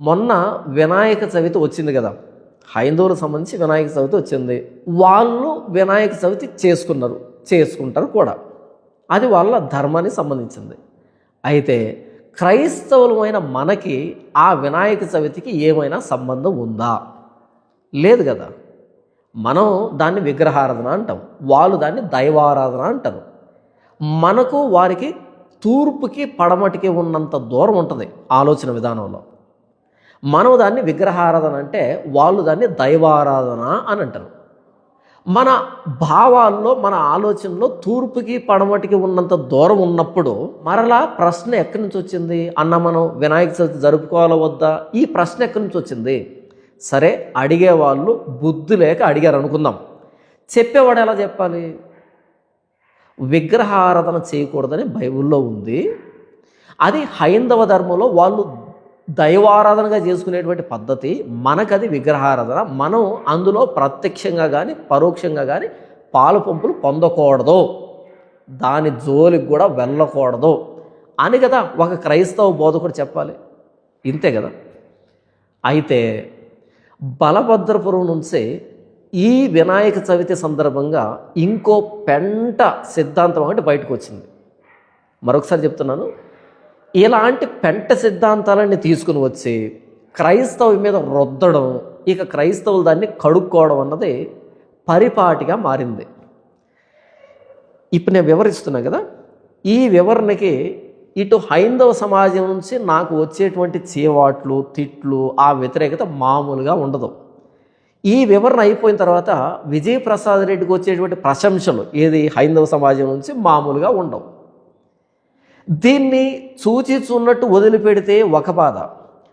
మొన్న వినాయక చవితి వచ్చింది కదా. హైందవులకు సంబంధించి వినాయక చవితి వచ్చింది. వాళ్ళు వినాయక చవితి చేసుకున్నారు. చేసుకుంటారు కూడా. అది వాళ్ళ ధర్మానికి సంబంధించింది. అయితే క్రైస్తవులమైన మనకి ఆ వినాయక చవితికి ఏమైనా సంబంధం ఉందా? లేదు కదా. మనం దాన్ని విగ్రహారాధన అంటాం. వాళ్ళు దాన్ని దైవారాధన అంటారు. మనకు వారికి తూర్పుకి పడమటికి ఉన్నంత దూరం ఉంటుంది ఆలోచన విధానంలో. మనం దాన్ని విగ్రహారాధన అంటే వాళ్ళు దాన్ని దైవారాధన అని అంటారు. మన భావాల్లో మన ఆలోచనలో తూర్పుకి పడమటికి ఉన్నంత దూరం ఉన్నప్పుడు మరలా ప్రశ్న ఎక్కడి నుంచి వచ్చింది? అన్న మనం వినాయక చవితి జరుపుకోవాలా వద్దా? ఈ ప్రశ్న ఎక్కడి నుంచి వచ్చింది? సరే అడిగేవాళ్ళు బుద్ధి లేక అడిగారు అనుకుందాం చెప్పేవాడు ఎలా చెప్పాలి? విగ్రహారాధన చేయకూడదని బైబిల్లో ఉంది. అది హైందవ ధర్మంలో వాళ్ళు దైవారాధనగా చేసుకునేటువంటి పద్ధతి మనకది విగ్రహారాధన. మనం అందులో ప్రత్యక్షంగా కానీ పరోక్షంగా కానీ పాలు పంపులు పొందకూడదు. దాని జోలికి కూడా వెళ్ళకూడదు అని కదా ఒక క్రైస్తవ బోధకుడు చెప్పాలి. ఇంతే కదా? అయితే బలభద్రపురం నుంచి ఈ వినాయక చవితి సందర్భంగా ఇంకో పెంట సిద్ధాంతం ఒకటి బయటకు వచ్చింది. మరొకసారి చెప్తున్నాను. ఇలాంటి పెంట సిద్ధాంతాలన్నీ తీసుకుని వచ్చి క్రైస్తవ మీద రుద్దడం ఇక క్రైస్తవులు దాన్ని కడుక్కోవడం అన్నది పరిపాటిగా మారింది. ఇప్పుడు నేను వివరిస్తున్నా కదా ఈ వివరణకి ఇటు హైందవ సమాజం నుంచి నాకు వచ్చేటువంటి చీవాట్లు తిట్లు ఆ వ్యతిరేకత మామూలుగా ఉండదు. ఈ వివరణ అయిపోయిన తర్వాత విజయప్రసాద్ రెడ్డికి వచ్చేటువంటి ప్రశంసలు ఏది? హైందవ సమాజం నుంచి మామూలుగా ఉండవు. దీన్ని చూచి చూన్నట్టు వదిలిపెడితే ఒక బాధ.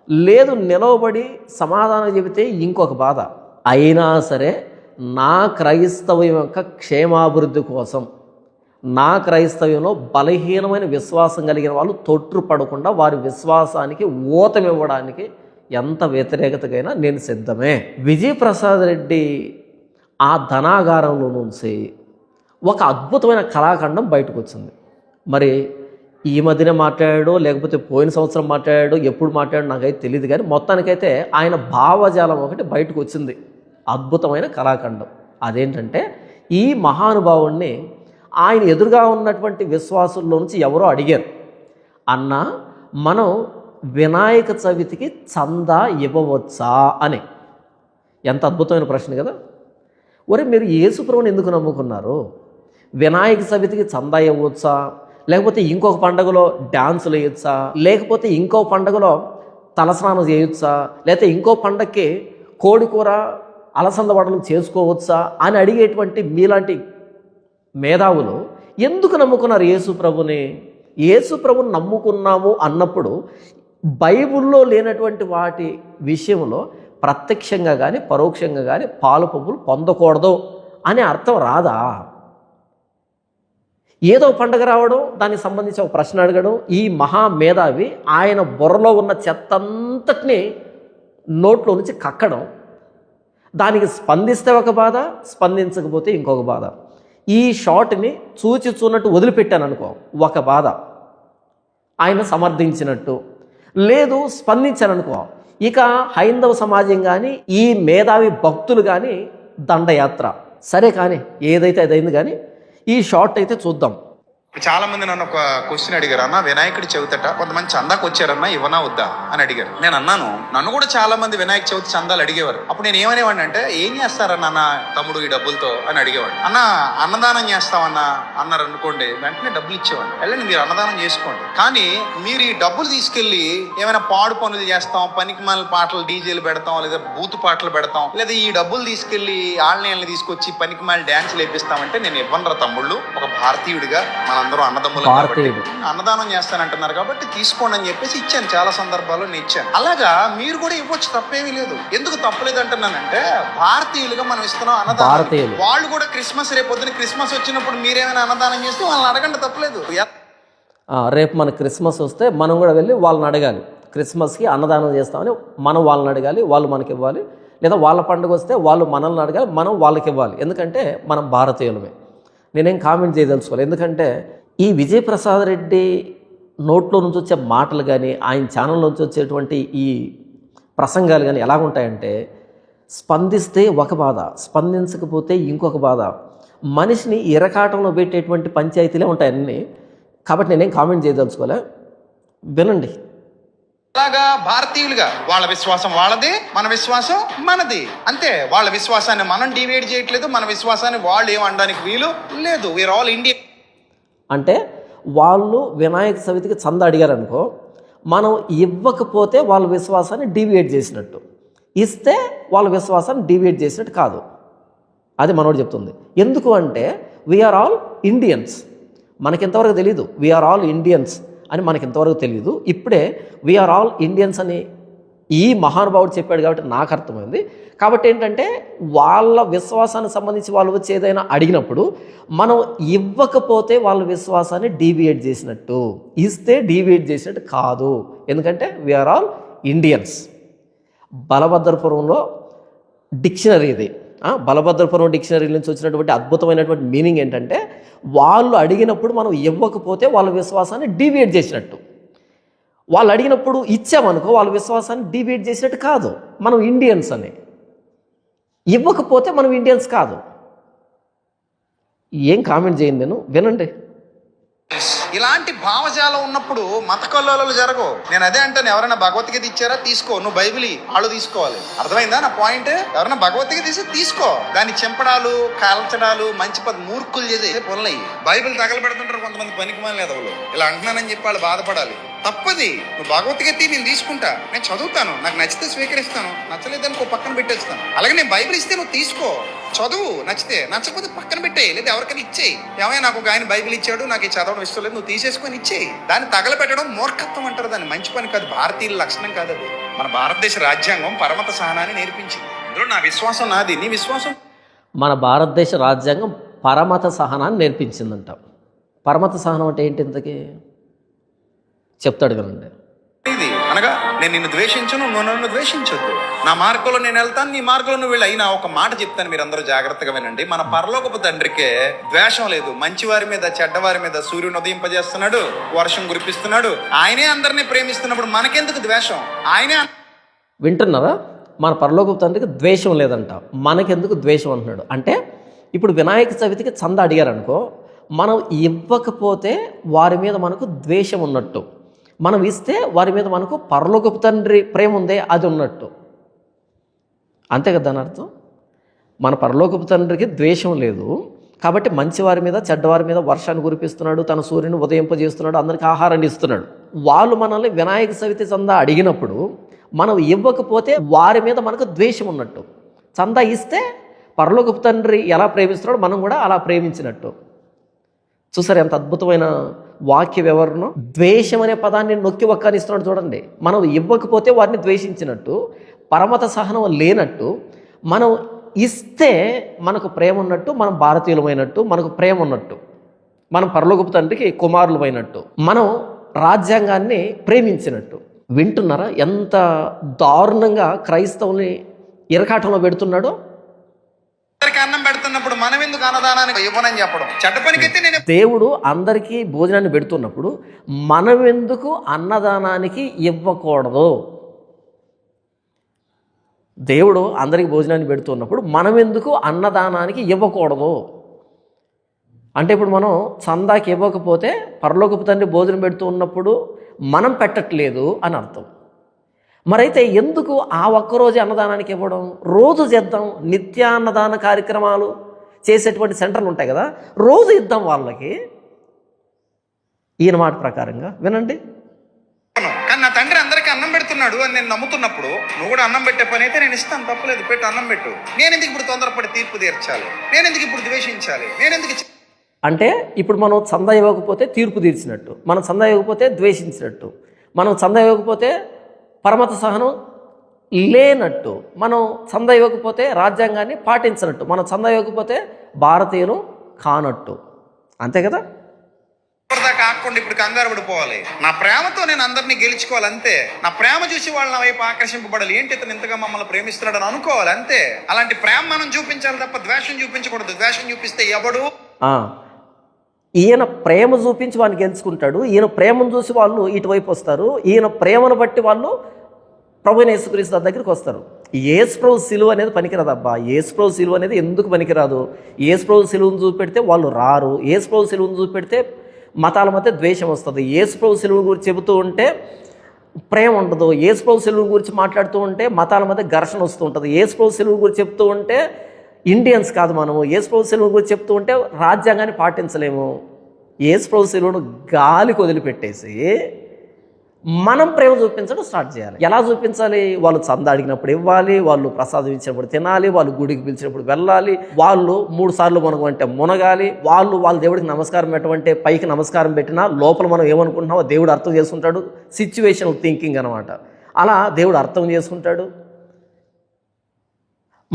లేదు నిలవబడి సమాధానం చెబితే ఇంకొక బాధ. అయినా సరే నా క్రైస్తవం యొక్క క్షేమాభివృద్ధి కోసం నా క్రైస్తవ్యంలో బలహీనమైన విశ్వాసం కలిగిన వాళ్ళు తొట్టు పడకుండా వారి విశ్వాసానికి ఊతమివ్వడానికి ఎంత వ్యతిరేకతకైనా నేను సిద్ధమే. విజయప్రసాద్ రెడ్డి ఆ ధనాగారంలో నుంచి ఒక అద్భుతమైన కళాఖండం బయటకు వచ్చింది మరి ఈ మధ్యనే మాట్లాడాడు లేకపోతే పోయిన సంవత్సరం మాట్లాడాడు ఎప్పుడు మాట్లాడాడో నాకైతే తెలియదు కానీ మొత్తానికైతే ఆయన భావజాలం ఒకటి బయటకు వచ్చింది. అద్భుతమైన కళాఖండం. అదేంటంటే ఈ మహానుభావుణ్ణి ఆయన ఎదురుగా ఉన్నటువంటి విశ్వాసుల్లో నుంచి ఎవరో అడిగారు. అన్న మనం వినాయక చవితికి చందా ఇవ్వవచ్చా? అని. ఎంత అద్భుతమైన ప్రశ్న కదా. ఒరే మీరు యేసుప్రభుని ఎందుకు నమ్ముకున్నారు? వినాయక చవితికి చందా ఇవ్వచ్చా లేకపోతే ఇంకొక పండగలో డ్యాన్సులు వేయొచ్చా? లేకపోతే ఇంకో పండగలో తలస్నానం చేయొచ్చా? లేకపోతే ఇంకో పండగకి కోడికూర అలసంద వడలు చేసుకోవచ్చా? అని అడిగేటువంటి మీలాంటి మేధావులు ఎందుకు నమ్ముకున్నారు యేసు ప్రభుని? యేసు ప్రభుని నమ్ముకున్నాము అన్నప్పుడు బైబిల్లో లేనటువంటి వాటి విషయంలో ప్రత్యక్షంగా కానీ పరోక్షంగా కానీ పాలు పప్పులు పొందకూడదు అనే అర్థం రాదా? ఏదో పండగ రావడం దానికి సంబంధించి ఒక ప్రశ్న అడగడం ఈ మహా మేధావి ఆయన బుర్రలో ఉన్న చెత్తంతటిని నోట్లో నుంచి కక్కడం దానికి స్పందిస్తే ఒక బాధ స్పందించకపోతే ఇంకొక బాధ. ఈ షాట్ని చూచి చూనట్టు వదిలిపెట్టాను అనుకో ఒక బాధ. ఆయన సమర్థించినట్టు. లేదు స్పందించాను అనుకో ఇక హైందవ సమాజం కానీ ఈ మేధావి భక్తులు కానీ దండయాత్ర. సరే కానీ ఏదైతే అదైంది కానీ ఈ షార్ట్ అయితే చూద్దాం. చాలా మంది నన్ను ఒక క్వశ్చన్ అడిగారు అన్న వినాయకుడి చవితట కొంతమంది చందాకు వచ్చారన్నా ఇవ్వనా వద్దా? అని అడిగారు. నేను అన్నాను నన్ను కూడా చాలా మంది వినాయక చవితి చందాలు అడిగేవారు. అప్పుడు నేను ఏమనేవాడిని అంటే ఏం చేస్తారన్న అన్న తమ్ముడు ఈ డబ్బులతో? అని అడిగేవాడు అన్న అన్నదానం చేస్తామన్నా అన్నారు అనుకోండి వెంటనే డబ్బులు ఇచ్చేవాడిని. వెళ్ళండి మీరు అన్నదానం చేసుకోండి. కానీ మీరు ఈ డబ్బులు తీసుకెళ్ళి ఏమైనా పాడు పనులు చేస్తాం పనికి మన పాటలు డీజేలు పెడతాం లేదా బూతు పాటలు పెడతాం లేదా ఈ డబ్బులు తీసుకెళ్ళి ఆన్లైన్లు తీసుకొచ్చి పనికి మాల డ్యాన్స్ వేపిస్తామంటే నేను ఇవ్వనరా తమ్ముళ్ళు? ఒక భారతీయుడిగా మనందరం అన్నదమ్ములు భారతీయుడు. అన్నదానం చేస్తానంటున్నారు కాబట్టి తీసుకోండి అని చెప్పేసి ఇచ్చాను చాలా సందర్భాల్లో నేను ఇచ్చాను. అలాగా మీరు కూడా ఇవ్వచ్చు తప్పేమీ లేదు. ఎందుకు తప్పలేదు అంటున్నానంటే భారతీయులుగా మనం ఇస్తున్నాం అన్నదానం. వాళ్ళు కూడా క్రిస్మస్ రేపు పొద్దున క్రిస్మస్ వచ్చినప్పుడు మీరేమైనా అన్నదానం చేస్తే వాళ్ళని అడగండి తప్పలేదు. రేపు మన క్రిస్మస్ వస్తే మనం కూడా వెళ్ళి వాళ్ళని అడగాలి. క్రిస్మస్కి అన్నదానం చేస్తామని మనం వాళ్ళని అడగాలి వాళ్ళు మనకి ఇవ్వాలి. లేదా వాళ్ళ పండుగ వస్తే వాళ్ళు మనల్ని అడగాలి మనం వాళ్ళకి ఇవ్వాలి. ఎందుకంటే మనం భారతీయులమే. నేనేం కామెంట్ చేయదలుచుకోవాలి ఎందుకంటే ఈ విజయప్రసాద్ రెడ్డి నోట్లో నుంచి వచ్చే మాటలు కానీ ఆయన ఛానల్ నుంచి వచ్చేటువంటి ఈ ప్రసంగాలు కానీ ఎలా ఉంటాయంటే స్పందిస్తే ఒక బాధ స్పందించకపోతే ఇంకొక బాధ. మనిషిని ఇరకాటంలో పెట్టేటువంటి పంచాయతీలే ఉంటాయి అన్నీ. కాబట్టి నేనేం కామెంట్ చేయదలుచుకోలే. వినండి. అలాగా భారతీయులుగా వాళ్ళ విశ్వాసం వాళ్ళది మన విశ్వాసం మనది. అంతే వాళ్ళ విశ్వాసాన్ని మనం డివైడ్ చేయట్లేదు మన విశ్వాసాన్ని వాళ్ళు ఏమనడానికి వీలు లేదు. వీఆర్ ఆల్ ఇండియన్ అంటే వాళ్ళు వినాయక చవితికి చంద అడిగారు అనుకో మనం ఇవ్వకపోతే వాళ్ళ విశ్వాసాన్ని డివియేట్ చేసినట్టు. ఇస్తే వాళ్ళ విశ్వాసాన్ని డివియేట్ చేసినట్టు కాదు. అది మనోడు చెప్తుంది. ఎందుకు అంటే వీఆర్ ఆల్ ఇండియన్స్ మనకి ఇంతవరకు తెలియదు వీఆర్ ఆల్ ఇండియన్స్ అని మనకి ఇంతవరకు తెలియదు ఇప్పుడే వీఆర్ ఆల్ ఇండియన్స్ అని ఈ మహానుభావుడు చెప్పాడు కాబట్టి నాకు అర్థమైంది. కాబట్టి ఏంటంటే వాళ్ళ విశ్వాసానికి సంబంధించి వాళ్ళు వచ్చి ఏదైనా అడిగినప్పుడు మనం ఇవ్వకపోతే వాళ్ళ విశ్వాసాన్ని డీవియేట్ చేసినట్టు. ఇస్తే డీవియేట్ చేసినట్టు కాదు. ఎందుకంటే వీఆర్ ఆల్ ఇండియన్స్ బలభద్రపురంలో డిక్షనరీ ఇది. బలభద్రపురం డిక్షనరీ నుంచి వచ్చినటువంటి అద్భుతమైనటువంటి మీనింగ్ ఏంటంటే వాళ్ళు అడిగినప్పుడు మనం ఇవ్వకపోతే వాళ్ళ విశ్వాసాన్ని డివియేట్ చేసినట్టు. వాళ్ళు అడిగినప్పుడు ఇచ్చామనుకో వాళ్ళ విశ్వాసాన్ని డివియేట్ చేసినట్టు కాదు. మనం ఇండియన్స్ అని. ఇవ్వకపోతే మనం ఇండియన్స్ కాదు. ఏం కామెంట్ చేయండి నేను? వినండి. ఇలాంటి భావజాలం ఉన్నప్పుడు మత కల్లోలాలు జరగవు. నేను అదే అంటాను ఎవరైనా భగవద్గీత ఇచ్చారా తీసుకో నువ్వు బైబిల్ వాళ్ళు తీసుకోవాలి. అర్థమైందా నా పాయింట్? ఎవరైనా భగవద్గీత తీసి తీసుకో. దాన్ని చెంపడాలు కాల్చడాలు మంచి పది మూర్ఖులు చేసే పనులు బైబిల్ తగలబెడుతుంటారు కొంతమంది పనికి మాలేదు ఇలా అంటున్నానని చెప్పి వాళ్ళు బాధపడాలి. తప్పది. నువ్వు భగవద్గీత నేను తీసుకుంటా. నేను చదువుతాను. నాకు నచ్చితే స్వీకరిస్తాను. నచ్చలేదని ఒక పక్కన పెట్టేస్తాను. అలాగే నేను బైబిల్ ఇస్తే నువ్వు తీసుకో. చదువు నచ్చితే. నచ్చకపోతే పక్కన పెట్టేయి. లేదా ఎవరికైనా ఇచ్చేయి. ఏమైనా నాకు ఒక ఆయన బైబిల్ ఇచ్చాడు. నాకు ఈ చదవడం ఇష్టం లేదు. నువ్వు తీసేసుకొని ఇచ్చేయి. దాన్ని తగలబెట్టడం మూర్ఖత్వం అంటారు. దాన్ని మంచి పని కాదు. భారతీయుల లక్షణం కాదు అది. మన భారతదేశ రాజ్యాంగం పరమత సహనాన్ని నేర్పించింది. ఇందులో నా విశ్వాసం నాది. నీ విశ్వాసం? మన భారతదేశ రాజ్యాంగం పరమత సహనాన్ని నేర్పించిందంట. పరమత సహనం అంటే ఏంటి ఇంతకీ? చెప్తాడు వినండి ఇది అనగా నేను నిన్ను ద్వేషించను నువ్వు నన్ను ద్వేషించొద్దు. నా మార్గంలో నేను వెళ్తాను నీ మార్గంలో నువ్వు వెళ్ళి. అయినా ఒక మాట చెప్తాను మీరు అందరూ జాగ్రత్తగా వినండి. మన పరలోకపు తండ్రికే ద్వేషం లేదు. మంచి వారి మీద చెడ్డవారి మీద సూర్యుని ఉదయింపజేస్తున్నాడు వర్షం కురిపిస్తున్నాడు. ఆయనే అందరినీ ప్రేమిస్తున్నప్పుడు మనకెందుకు ద్వేషం? ఆయనే వింటున్నారా? మన పరలోకపు తండ్రికి ద్వేషం లేదంట. మనకెందుకు ద్వేషం అంటున్నాడు? అంటే ఇప్పుడు వినాయక చవితికి చంద అడిగారనుకో మనం ఇవ్వకపోతే వారి మీద మనకు ద్వేషం ఉన్నట్టు. మనం ఇస్తే వారి మీద మనకు పరలోకపు తండ్రి ప్రేమ ఉందే అది ఉన్నట్టు. అంతే కదా దాని అర్థం? మన పరలోకపు తండ్రికి ద్వేషం లేదు. కాబట్టి మంచివారి మీద చెడ్డవారి మీద వర్షాన్ని కురిపిస్తున్నాడు తన సూర్యుని ఉదయింపజేస్తున్నాడు అందరికి ఆహారాన్ని ఇస్తున్నాడు. వాళ్ళు మనల్ని వినాయక చవితి చందా అడిగినప్పుడు మనం ఇవ్వకపోతే వారి మీద మనకు ద్వేషం ఉన్నట్టు. చందా ఇస్తే పరలోకపు తండ్రి ఎలా ప్రేమిస్తున్నాడో మనం కూడా అలా ప్రేమించినట్టు. చూసారు ఎంత అద్భుతమైన వాక్య వివరణ ద్వేషం అనే పదాన్ని నొక్కి ఒక్కనిస్తున్నాడు చూడండి. మనం ఇవ్వకపోతే వారిని ద్వేషించినట్టు పరమత సహనం లేనట్టు మనం ఇస్తే మనకు ప్రేమ ఉన్నట్టు మనం భారతీయులమైనట్టు మనకు ప్రేమ ఉన్నట్టు మనం పరలోకపు తండ్రికి కుమారులమైనట్టు మనం రాజ్యాంగాన్ని ప్రేమించినట్టు. వింటున్నారా ఎంత దారుణంగా క్రైస్తవుల్ని ఇరకాటంలో పెడుతున్నాడో? అన్నం పెడుతున్నప్పుడు మనం ఎందుకు అన్నదానానికి ఇవ్వనని చెప్పడం. చెడ్డ పనికైతే నేను దేవుడు అందరికీ భోజనాన్ని పెడుతున్నప్పుడు మనం ఎందుకు అన్నదానానికి ఇవ్వకూడదు? దేవుడు అందరికీ భోజనాన్ని పెడుతున్నప్పుడు మనం ఎందుకు అన్నదానానికి ఇవ్వకూడదు? అంటే ఇప్పుడు మనం చందాకి ఇవ్వకపోతే పరలోకపు తండ్రి భోజనం పెడుతూ ఉన్నప్పుడు మనం పెట్టట్లేదు అని అర్థం. మరైతే ఎందుకు ఆ ఒక్కరోజు అన్నదానానికి ఇవ్వడం? రోజు చేద్దాం నిత్యాన్నదాన కార్యక్రమాలు చేసేటువంటి సెంటర్లు ఉంటాయి కదా రోజు ఇద్దాం వాళ్ళకి. ఈయన మాట ప్రకారంగా వినండి. కానీ నా తండ్రి అందరికి అన్నం పెడుతున్నాడు అని నేను నమ్ముతున్నప్పుడు నువ్వు కూడా అన్నం పెట్టే పని అయితే నేను ఇస్తాను తప్పలేదు పెట్టు అన్నం పెట్టు. నేను ఎందుకు ఇప్పుడు తొందరపడి తీర్పు తీర్చాలి? నేను ఎందుకు ఇప్పుడు ద్వేషించాలి? నేను ఎందుకు అంటే ఇప్పుడు మనం చందా ఇవ్వకపోతే తీర్పు తీర్చినట్టు మనం చందా ఇవ్వకపోతే ద్వేషించినట్టు మనం చందా ఇవ్వకపోతే పరమత సహనం లేనట్టు మనం చందా ఇవ్వకపోతే రాజ్యాంగాన్ని పాటించినట్టు మనం చందా ఇవ్వకపోతే భారతీయులు కానట్టు. అంతే కదా? ఆకుండా ఇప్పుడు కంగారు పడిపోవాలి. నా ప్రేమతో నేను అందరినీ గెలుచుకోవాలి అంతే. నా ప్రేమ చూసి వాళ్ళ నా వైపు ఆకర్షింపబడాలి. ఏంటి ఇతను ఇంతగా మమ్మల్ని ప్రేమిస్తున్నాడు అని అనుకోవాలి అంతే. అలాంటి ప్రేమ మనం చూపించాలి తప్ప ద్వేషం చూపించకూడదు. ద్వేషం చూపిస్తే ఎవడు? ఈయన ప్రేమ చూపించి వాడిని గెలుచుకుంటాడు. ఈయన ప్రేమను చూసి వాళ్ళు ఇటువైపు వస్తారు. ఈయన ప్రేమను బట్టి వాళ్ళు ప్రభుని యేసుక్రీస్తు దగ్గరికి వస్తారు. ఏసుప్రభు సిలువ అనేది పనికిరాదు అబ్బా. ఏసుప్రభు సిలువ అనేది ఎందుకు పనికిరాదు? ఏసుప్రభు సిలువను చూపెడితే వాళ్ళు రారు. ఏసుప్రభు సిలువను చూపెడితే మతాల మధ్య ద్వేషం వస్తుంది. ఏసుప్రభు సిలువ గురించి చెబుతూ ఉంటే ప్రేమ ఉండదు. ఏసుప్రభు సిలువ గురించి మాట్లాడుతూ ఉంటే మతాల మధ్య ఘర్షణ వస్తూ ఉంటుంది. ఏసుప్రభు సిలువ గురించి చెప్తూ ఉంటే ఇండియన్స్ కాదు మనము. ఏసుప్రభు సిలువ గురించి చెప్తూ ఉంటే రాజ్యాంగాన్ని పాటించలేము. ఏసుప్రభు సిలువను గాలికి వదిలిపెట్టేసి మనం ప్రేమ చూపించడం స్టార్ట్ చేయాలి. ఎలా చూపించాలి? వాళ్ళు చంద అడిగినప్పుడు ఇవ్వాలి వాళ్ళు ప్రసాదం ఇచ్చినప్పుడు తినాలి వాళ్ళు గుడికి పిలిచినప్పుడు వెళ్ళాలి వాళ్ళు మూడు సార్లు మునగమంటే మునగాలి వాళ్ళు వాళ్ళ దేవుడికి నమస్కారం పెట్టమంటే పైకి నమస్కారం పెట్టినా లోపల మనం ఏమనుకుంటున్నామో దేవుడు అర్థం చేసుకుంటాడు. సిచ్యువేషనల్ థింకింగ్ అనమాట. అలా దేవుడు అర్థం చేసుకుంటాడు.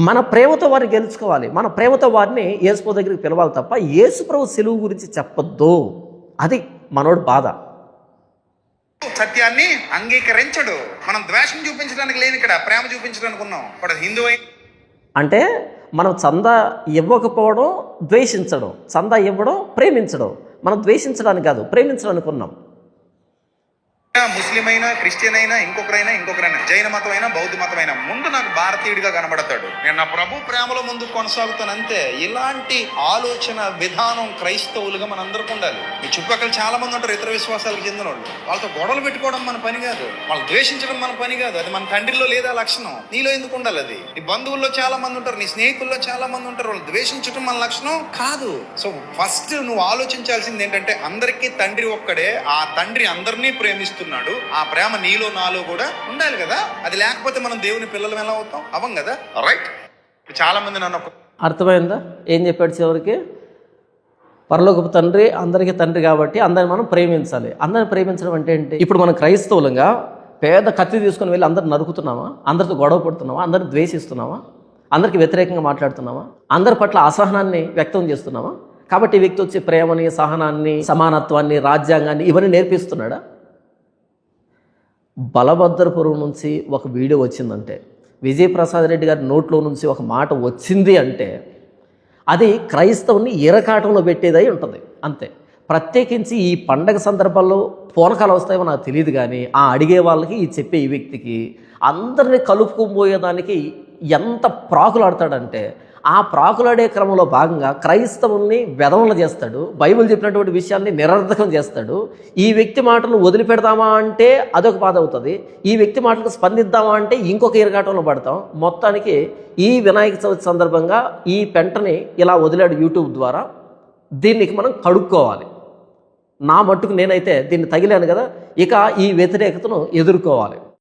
మన ప్రేమతో వారిని గెలుచుకోవాలి. మన ప్రేమతో వారిని యేసుప్రభు దగ్గరికి పిలవాలి తప్ప యేసుప్రభు సెలువు గురించి చెప్పొద్దు. అది మనోడు బాధ. సత్యాన్ని అంగీకరించడు. మనం ద్వేషం చూపించడానికి లేదు ఇక్కడ ప్రేమ చూపించడానికి ఉన్నాం హిందూ అంటే మనం చందా ఇవ్వకపోవడం ద్వేషించడం చందా ఇవ్వడం ప్రేమించడం. మనం ద్వేషించడానికి కాదు ప్రేమించడానికి ఉన్నాం ముస్లిం అయినా క్రిస్టియన్ అయినా ఇంకొకరైనా ఇంకొకరైనా జైన మతం అయినా బౌద్ధ మతం అయినా ముందు నాకు భారతీయుడిగా కనబడతాడు. నేను నా ప్రభు ప్రేమలో ముందు కొనసాగుతానంతే ఇలాంటి ఆలోచన విధానం క్రైస్తవులుగా మనందరికీ ఉండాలి. మీ చుట్టుపక్కల చాలా మంది ఉంటారు ఇతర విశ్వాసాలకు చెందిన వాళ్ళు వాళ్ళతో గొడవలు పెట్టుకోవడం మన పని కాదు. వాళ్ళు ద్వేషించడం మన పని కాదు. అది మన తండ్రిలో లేదా లక్షణం. నీలో ఎందుకు ఉండాలి అది? నీ బంధువుల్లో చాలా మంది ఉంటారు నీ స్నేహితుల్లో చాలా మంది ఉంటారు. వాళ్ళు ద్వేషించడం మన లక్షణం కాదు. సో ఫస్ట్ నువ్వు ఆలోచించాల్సింది ఏంటంటే అందరికీ తండ్రి ఒక్కడే. ఆ తండ్రి అందరినీ ప్రేమిస్తున్నాడు. ఆ ప్రేమ నీలో నాలో కూడా ఉండాలి కదా? అది లేకపోతే మనం దేవుని పిల్లలు ఎలా అవుతాం? అవం కదా? రైట్ చాలా మంది నన్ను అర్థమైందా? ఏం చెప్పాడు చివరికి? పరలోకపు తండ్రి అందరికీ తండ్రి కాబట్టి అందరిని మనం ప్రేమించాలి. అందరిని ప్రేమించడం అంటే ఏంటి? ఇప్పుడు మనం క్రైస్తవులంగా పేద కత్తి తీసుకుని వెళ్ళి అందరిని నరుకుతున్నామా? అందరితో గొడవ పడుతున్నామా? అందరిని ద్వేషిస్తున్నామా? అందరికి వ్యతిరేకంగా మాట్లాడుతున్నామా? అందరి పట్ల అసహనాన్ని వ్యక్తం చేస్తున్నామా? కాబట్టి వ్యక్తి వచ్చి ప్రేమని సహనాన్ని సమానత్వాన్ని రాజ్యాంగాన్ని ఇవన్నీ నేర్పిస్తున్నాడా? బలభద్రపురం నుంచి ఒక వీడియో వచ్చిందంటే విజయప్రసాద్ రెడ్డి గారి నోట్లో నుంచి ఒక మాట వచ్చింది అంటే అది క్రైస్తవుని ఇరకాటంలో పెట్టేదై ఉంటుంది. అంతే. ప్రత్యేకించి ఈ పండగ సందర్భాల్లో పూనకాలు వస్తాయో నాకు తెలియదు కానీ ఆ అడిగే వాళ్ళకి ఈ చెప్పే ఈ వ్యక్తికి అందరినీ కలుపుకుపోయేదానికి ఎంత ప్రాకులాడతాడంటే ఆ ప్రాకులాడే క్రమంలో భాగంగా క్రైస్తవుల్ని వెధవలు చేస్తాడు బైబిల్ చెప్పినటువంటి విషయాన్ని నిరర్ధకం చేస్తాడు. ఈ వ్యక్తి మాటలు వదిలిపెడదామా అంటే అదొక బాధ అవుతుంది. ఈ వ్యక్తి మాటలకు స్పందిద్దామా అంటే ఇంకొక ఇరగాటంలో పడతాం. మొత్తానికి ఈ వినాయక చవితి సందర్భంగా ఈ పెంటని ఇలా వదిలాడు యూట్యూబ్ ద్వారా. దీనికి మనం కడుక్కోవాలి. నా మట్టుకు నేనైతే దీన్ని తగిలాను కదా ఇక ఈ వ్యతిరేకతను ఎదుర్కోవాలి.